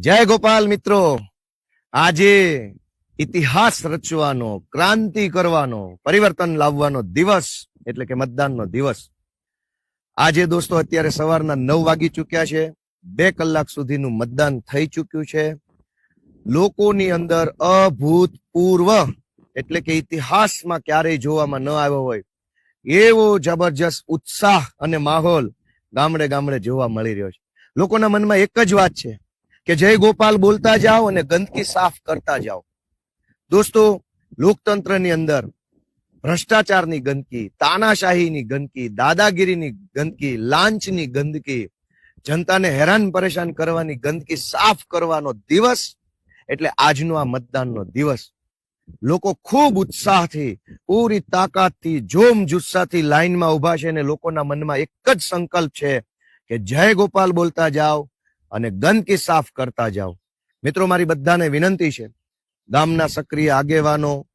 જય ગોપાલ મિત્રો. આજે ઇતિહાસ રચવાનો, ક્રાંતિ કરવાનો, પરિવર્તન લાવવાનો દિવસ, એટલે કે મતદાનનો દિવસ. આજે દોસ્તો અત્યારે સવારના નવ વાગી ચુક્યા છે. બે કલાક સુધીનું મતદાન થઈ ચુક્યું છે. લોકોની અંદર અભૂતપૂર્વ, એટલે કે ઇતિહાસમાં ક્યારેય જોવામાં ન આવ્યો હોય, એવો જબરજસ્ત ઉત્સાહ અને માહોલ ગામડે ગામડે જોવા મળી રહ્યો છે. લોકોના મનમાં એક જ વાત છે. કે જય ગોપાલ બોલતા જાઓ અને ગંદકી સાફ કરતા જાઓ. દોસ્તો, લોકતંત્રની અંદર ભ્રષ્ટાચારની ગંદકી, તાનાશાહીની ગંદકી, દાદાગીરીની ગંદકી, લાંચની ગંદકી, જનતાને હેરાન પરેશાન કરવાની ગંદકી સાફ કરવાનો દિવસ એટલે આજનો આ મતદાનનો દિવસ. લોકો ખૂબ ઉત્સાહથી, પૂરી તાકાતથી, જોમ જુસ્સાથી લાઈનમાં ઊભા છે અને લોકોના મનમાં એક જ સંકલ્પ છે કે જય ગોપાલ બોલતા જાઓ અને ગંદકી સાફ કરતા જાઓ. મિત્રો મારી બધાને વિનંતી છે ગામના સક્રિય આગેવાનો